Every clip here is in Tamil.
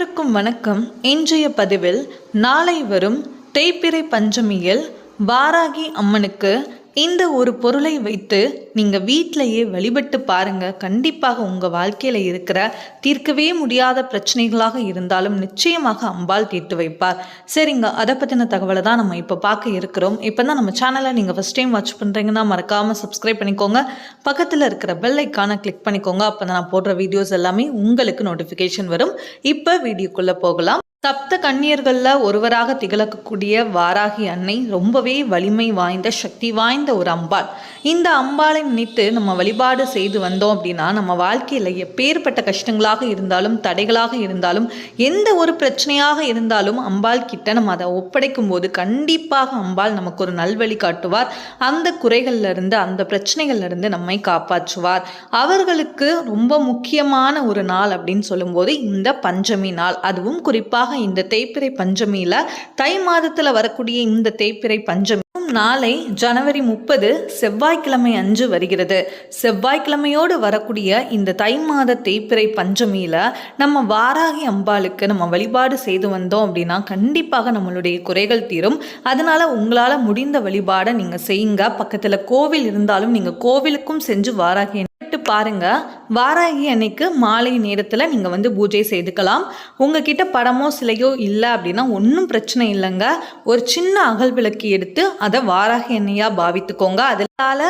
அனைவருக்கும் வணக்கம். இன்றைய பதிவில் நாளை வரும் தேய்பிறை பஞ்சமியில் வாராகி அம்மனுக்கு இந்த ஒரு பொருளை வைத்து நீங்கள் வீட்டிலையே வழிபட்டு பாருங்கள் கண்டிப்பாக உங்கள் வாழ்க்கையில் இருக்கிற தீர்க்கவே முடியாத பிரச்சனைகளாக இருந்தாலும் நிச்சயமாக அம்பாள் தீர்த்து வைப்பார். சரிங்க அதை பற்றின தகவலை தான் நம்ம இப்போ பார்க்க இருக்கிறோம். இப்போ தான் நம்ம சேனலை நீங்கள் ஃபஸ்ட் டைம் வாட்ச் பண்ணுறீங்கன்னா மறக்காமல் சப்ஸ்கிரைப் பண்ணிக்கோங்க. பக்கத்தில் இருக்கிற பெல் ஐக்கானை கிளிக் பண்ணிக்கோங்க. அப்போ தான் நான் போடுற வீடியோஸ் எல்லாமே உங்களுக்கு நோட்டிஃபிகேஷன் வரும். இப்போ வீடியோக்குள்ளே போகலாம். சப்த கன்னியர்களில் ஒருவராக திகழக்கூடிய வாராகி அன்னை ரொம்பவே வலிமை வாய்ந்த சக்தி வாய்ந்த ஒரு அம்பாள். இந்த அம்பாளை நினைத்து நம்ம வழிபாடு செய்து வந்தோம் அப்படின்னா நம்ம வாழ்க்கையில் எப்பேற்பட்ட கஷ்டங்களாக இருந்தாலும் தடைகளாக இருந்தாலும் எந்த ஒரு பிரச்சனையாக இருந்தாலும் அம்பாள் கிட்ட நம்ம அதை ஒப்படைக்கும் போது கண்டிப்பாக அம்பாள் நமக்கு ஒரு நல்வழி காட்டுவார். அந்த குறைகள்லேருந்து அந்த பிரச்சனைகள்லேருந்து நம்மை காப்பாற்றுவார். அவர்களுக்கு ரொம்ப முக்கியமான ஒரு நாள் அப்படின்னு சொல்லும்போது இந்த பஞ்சமி நாள். அதுவும் குறிப்பாக இந்த தேய்பிறை பஞ்சமியில தை மாதத்துல வரக்கூடிய இந்த தேய்பிறை பஞ்சமி நாளை ஜனவரி முப்பது செவ்வாய்க்கிழமை அன்று வருகிறது. செவ்வாய்க்கிழமையோடு வரக்கூடிய இந்த தை மாத தேய்பிறை பஞ்சமியில நம்ம வாராகி அம்பாளுக்கு நம்ம வழிபாடு செய்து வந்தோம் அப்படின்னா கண்டிப்பாக நம்மளுடைய குறைகள் தீரும். அதனால உங்களால முடிந்த வழிபாடை நீங்க செய்யுங்க. பக்கத்துல கோவில் இருந்தாலும் நீங்க கோவிலுக்கும் செஞ்சு வாராகி பாருங்கள் வாராகி அன்னைக்கு மாலை நேரத்தில் நீங்கள் வந்து பூஜை செய்துக்கலாம். உங்ககிட்ட படமோ சிலையோ இல்லை அப்படின்னா ஒன்றும் பிரச்சனை இல்லைங்க. ஒரு சின்ன அகல் விளக்கு எடுத்து அதை வாராகி எண்ணெயாக பாவித்துக்கோங்க. அதனால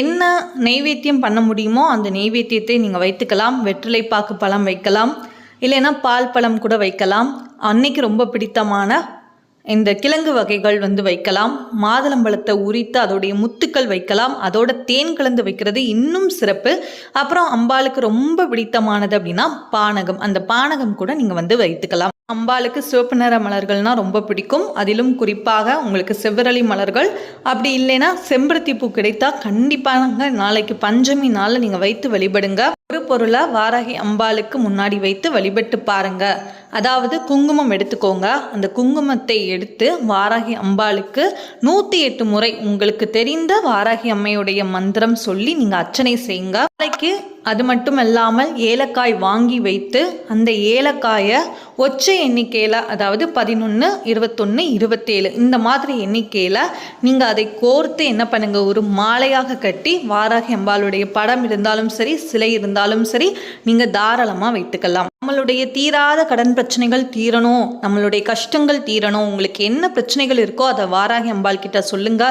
என்ன நெய்வேத்தியம் பண்ண முடியுமோ அந்த நெய்வேத்தியத்தை நீங்கள் வைத்துக்கலாம். வெற்றிலை பாக்கு பழம் வைக்கலாம். இல்லைன்னா பால் பழம் கூட வைக்கலாம். அன்னைக்கு ரொம்ப பிடித்தமான இந்த கிழங்கு வகைகள் வந்து வைக்கலாம். மாதுளம்பழத்தை உரித்து அதோடைய முத்துக்கள் வைக்கலாம். அதோட தேன் கலந்து வைக்கிறது இன்னும் சிறப்பு. அப்புறம் அம்பாளுக்கு ரொம்ப பிடித்தமானது அப்படின்னா பானகம். அந்த பானகம் கூட நீங்கள் வந்து வைத்துக்கலாம். அம்பாளுக்கு சிவப்பு நிற மலர்கள்னால் ரொம்ப பிடிக்கும். அதிலும் குறிப்பாக உங்களுக்கு செவ்வரளி மலர்கள். அப்படி இல்லைன்னா செம்பருத்தி பூ கிடைத்தா கண்டிப்பாக நாளைக்கு பஞ்சமி நாளில் நீங்கள் வைத்து வழிபடுங்க. ஒரு பொருளை வாராகி அம்பாளுக்கு முன்னாடி வைத்து வழிபட்டு பாருங்கள் அதாவது குங்குமம் எடுத்துக்கோங்க. அந்த குங்குமத்தை எடுத்து வாராகி அம்பாளுக்கு நூற்றி எட்டு முறை உங்களுக்கு தெரிந்த வாராகி அம்மையுடைய மந்திரம் சொல்லி நீங்கள் அர்ச்சனை செய்யுங்க. நாளைக்கு அது மட்டும் இல்லாமல் ஏலக்காய் வாங்கி வைத்து அந்த ஏலக்காயை ஒற்றை எண்ணிக்கையில் அதாவது பதினொன்று இருபத்தொன்று இருபத்தேழு இந்த மாதிரி எண்ணிக்கையில் நீங்கள் அதை கோர்த்து என்ன பண்ணுங்கள் ஒரு மாலையாக கட்டி வாராகி அம்பாளுடைய படம் இருந்தாலும் சரி சிலை இருந்தாலும் சரி நீங்கள் தாராளமாக வைத்துக்கலாம். நம்மளுடைய தீராத கடன் பிரச்சனைகள் தீரணும் நம்மளுடைய கஷ்டங்கள் தீரணும் உங்களுக்கு என்ன பிரச்சனைகள் இருக்கோ அதை வாராகி அம்பாள் கிட்ட சொல்லுங்க.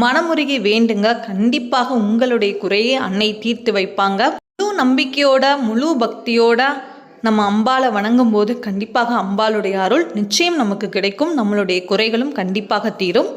மனமுருகி வேண்டுங்க. கண்டிப்பாக உங்களுடைய குறையை அன்னை தீர்த்து வைப்பாங்க. முழு நம்பிக்கையோட முழு பக்தியோட நம்ம அம்பாளை வணங்கும் போது கண்டிப்பாக அம்பாளுடைய அருள் நிச்சயம் நமக்கு கிடைக்கும். நம்மளுடைய குறைகளும் கண்டிப்பாக தீரும்.